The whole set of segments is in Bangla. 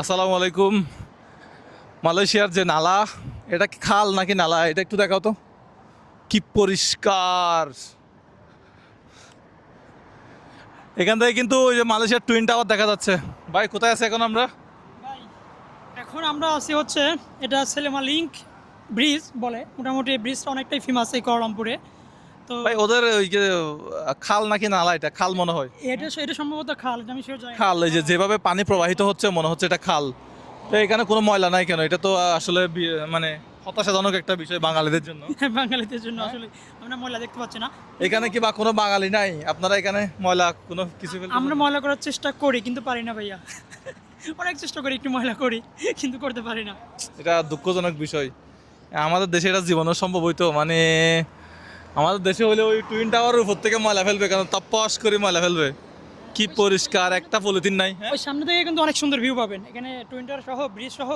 আসসালামু আলাইকুম। মালয়েশিয়ার যে নালা, এটা কি খাল নাকি নালা? এটা একটু দেখাও তো। কি পরিষ্কার। এখান থেকে কিন্তু ওই যে মালয়েশিয়ার টুইন টাওয়ার দেখা যাচ্ছে। ভাই, কোথায় আছে এখন আমরা? এখন আমরা আছি হচ্ছে, এটা সেলেমা লিঙ্ক ব্রিজ বলে। মোটামুটি ব্রিজটা অনেকটাই ফেমাস এই কুয়ালালামপুরে তো ভাই ওদের ওই যে খাল নাকি নালা এটা? খাল মনে হয়। এটা এটা সম্ভবত খাল এটা আমি জানি খাল এই যে যেভাবে পানি প্রবাহিত হচ্ছে মনে হচ্ছে এটা খাল। তো এখানে কোনো ময়লা নাই কেন? এটা তো আসলে মানে হতাশাজনক একটা বিষয় বাঙালিদের জন্য। বাঙালিদের জন্য আসলে আমরা ময়লা দেখতে পাচ্ছি না। এখানে কি বা কোনো বাঙালি নাই? আপনারা এখানে ময়লা কোনো কিছু আমরা ময়লা করার চেষ্টা করি কিন্তু পারি না ভাইয়া। অনেক চেষ্টা করি একটু ময়লা করি কিন্তু করতে পারি না। এটা দুঃখজনক বিষয়। আমাদের দেশে এটা জীবনও সম্ভব হইতো মানে আমাদের দেশে হলে ওই টুইন টাওয়ারের উপর থেকে ময়লা ফেলবে কারণ তপস করে ময়লা ফেলবে। কি পরিষ্কার একটা পলিথিন নাই হ্যাঁ? ওই সামনে থেকে কিন্তু অনেক সুন্দর ভিউ পাবেন। এখানে টুইন্টার সহ ব্রিজ সহ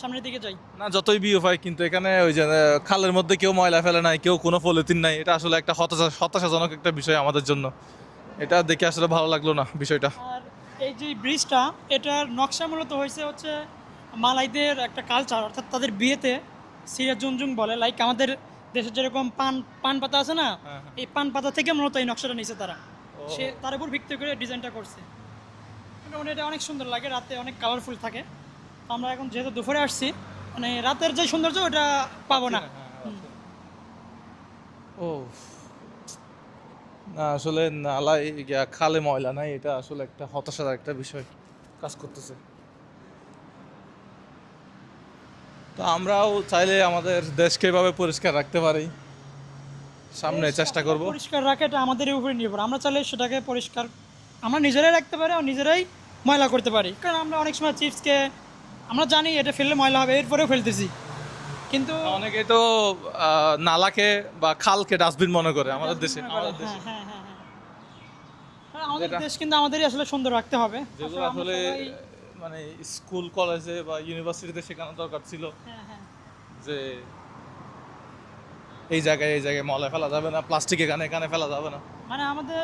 সামনের দিকে যাই। না যতই ভিউ হয় কিন্তু এখানে ওই যে খালের মধ্যে কেউ ময়লা ফেলে নাই কেউ কোনো পলিথিন নাই। এটা আসলে একটা হতাশা হতাশাজনক একটা বিষয় আমাদের জন্য। এটা দেখে আসলে ভালো লাগল না বিষয়টা। আর এই যে ব্রিজটা এটার নকশা মূলত হয়েছে হচ্ছে মালাইদের একটা কালচার অর্থাৎ তাদের বিয়েতে সিরিয়া জুনজুং বলে। লাইক আমাদের দেশে যেরকম পান পান পাতা আছে না হ্যাঁ, এই পান পাতা থেকে মূলত এই নকশাটা নিয়েছে তারা। সে তার উপর ভিত্তি করে ডিজাইনটা করছে। এটা অনেক সুন্দর লাগে রাতে অনেক কালারফুল থাকে। আমরা এখন যেহেতু দুপুরে আসছি মানে রাতের যে সৌন্দর্য ওটা পাবো না। হুম। ও। না আসলে নালা খালে ময়লা নাই এটা আসলে একটা হতাশার একটা বিষয় কাজ করতেছে। তো আমরাও চাইলে আমাদের দেশকে এভাবে পরিষ্কার রাখতে পারি। সামনে চেষ্টা করব। পরিষ্কার রাখা এটা আমাদের উপরে নির্ভর। আমরা চাইলে সেটাকে পরিষ্কার আমরা নিজেরাই রাখতে পারি আর নিজেরাই ময়লা করতে পারি। কারণ আমরা অনেক সময় চিপসকে আমরা জানি এটা ফেললে ময়লা হবে এরপরেও ফেলতেছি। কিন্তু অনেকে তো নালাকে বা খালকে ডাস্টবিন মনে করে আমাদের দেশে আমাদের দেশে। হ্যাঁ হ্যাঁ হ্যাঁ হ্যাঁ। আমাদের দেশ কিন্তু আমাদেরই আসলে সুন্দর রাখতে হবে। আসলে মানে স্কুল কলেজে বা ইউনিভার্সিটিতে শেখানো দরকার ছিল। হ্যাঁ, হ্যাঁ। যে এই জায়গায় এই জায়গায় ময়লা ফেলা যাবে না প্লাস্টিক এখানে এখানে ফেলা যাবে না। মানে আমাদের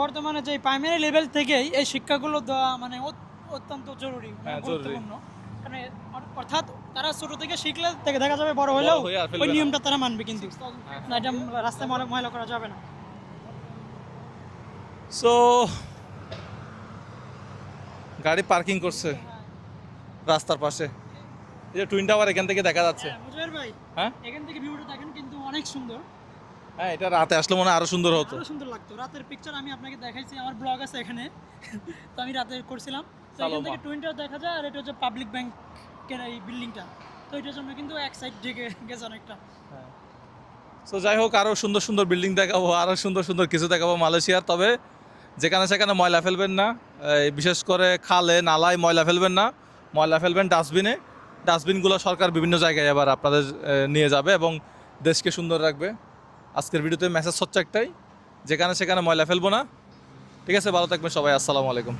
বর্তমানে যে প্রাইমারি লেভেল থেকেই এই শিক্ষাগুলো দেওয়া মানে অত্যন্ত জরুরি মানে হ্যাঁ, গুরুত্বপূর্ণ। অর্থাৎ তারা ছোট থেকে শিখলে থেকে দেখা যাবে বড় হলেও ওই নিয়মটা তারা মানবে কিন্তু। না এটা রাস্তায় ময়লা করা যাবে না। সো গাড়ি পার্কিং করছে রাস্তার পাশে। এই যে টুইন টাওয়ার এখান থেকে দেখা যাচ্ছে। হ্যাঁ, ভাই হ্যাঁ? এখান থেকে ভিউটা দেখেন কিন্তু অনেক সুন্দর। হ্যাঁ এটা রাতে আসলে মনে হয় আরও সুন্দর হতো। সুন্দর লাগতো। রাতের পিকচার আমি আপনাকে দেখাইছি আমার ব্লগ আছে এখানে। তো আমি রাতে করছিলাম। তো এখান থেকে। টুইন টাওয়ার দেখা যায় আর এটা হচ্ছে পাবলিক ব্যাংকের এই বিল্ডিংটা তো এটার জন্য কিন্তু এক সাইড ঢেকে গেছে অনেকটা। সো যাই হোক আরও সুন্দর সুন্দর বিল্ডিং দেখাবো আরও সুন্দর সুন্দর কিছু দেখাবো মালয়েশিয়ার। তবে যেখানে সেখানে ময়লা ফেলবেন না। বিশেষ করে খালে, নালায় ময়লা ফেলবেন না। ময়লা ফেলবেন ডাস্টবিনে। ডাস্টবিনগুলো সরকার বিভিন্ন জায়গায় এবার আপনাদের নিয়ে যাবে এবং দেশকে সুন্দর রাখবে। আজকের ভিডিওতে মেসেজ হচ্ছে একটাই, যেখানে সেখানে ময়লা ফেলব না। ঠিক আছে, ভালো থাকবেন সবাই। আসসালামু আলাইকুম।